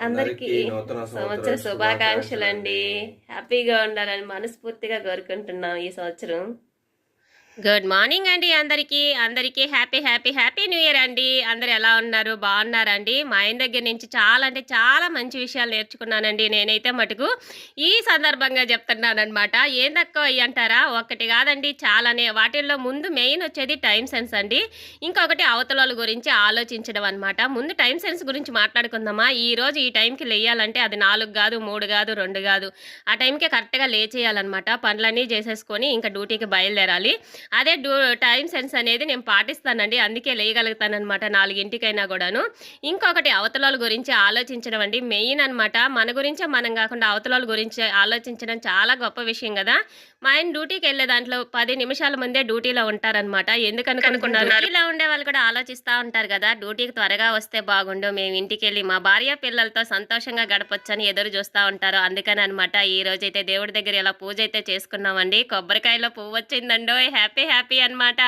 అందరికీ సంవత్సర శుభాకాంక్షలు అండి హ్యాపీగా ఉండాలని మనస్ఫూర్తిగా కోరుకుంటున్నాం ఈ సంవత్సరం. గుడ్ మార్నింగ్ అండి అందరికీ. అందరికీ happy happy happy new year అండి. అందరు ఎలా ఉన్నారు? బాగున్నారండి? మా ఆయన దగ్గర నుంచి చాలా అంటే చాలా మంచి విషయాలు నేర్చుకున్నానండి నేనైతే మటుకు. ఈ సందర్భంగా చెప్తున్నానమాట ఏం తక్కువ అయ్యి అంటారా? ఒకటి కాదండి చాలానే. వాటిల్లో ముందు మెయిన్ వచ్చేది టైం సెన్స్ అండి. ఇంకొకటి అవతల గురించి ఆలోచించడం అనమాట ముందు టైం సెన్స్ గురించి మాట్లాడుకుందామా? ఈ రోజు ఈ టైంకి లేయాలంటే అది నాలుగు కాదు మూడు కాదు రెండు కాదు. ఆ టైంకి కరెక్ట్గా లేచేయాలన్నమాట. పనులన్నీ చేసేసుకొని ఇంకా డ్యూటీకి బయలుదేరాలి. అదే డ్యూ టైం సెన్స్ అనేది నేను పాటిస్తానండి. అందుకే లేయగలుగుతానమాట నాలుగింటికైనా కూడాను. ఇంకొకటి అవతలాల గురించి ఆలోచించడం అండి. మెయిన్ అన్నమాట మన గురించే మనం కాకుండా అవతలాల గురించి ఆలోచించడం చాలా గొప్ప విషయం కదా. మా ఆయన డ్యూటీకి వెళ్ళే దాంట్లో పది నిమిషాల ముందే డ్యూటీలో ఉంటారనమాట ఎందుకని కనుక్కున్నారు డ్యూటీలో ఉండే వాళ్ళు కూడా ఆలోచిస్తూ ఉంటారు కదా. డ్యూటీకి త్వరగా వస్తే బాగుండు మేము ఇంటికి వెళ్ళి మా భార్య పిల్లలతో సంతోషంగా గడపొచ్చని ఎదురు చూస్తూ ఉంటారు. అందుకని అనమాట ఈ రోజు అయితే దేవుడి దగ్గర ఇలా పూజ అయితే చేసుకున్నామండి. కొబ్బరికాయలో పువ్వు వచ్చిందండో హ్యాపీ హ్యాపీ హ్యాపీ అనమాట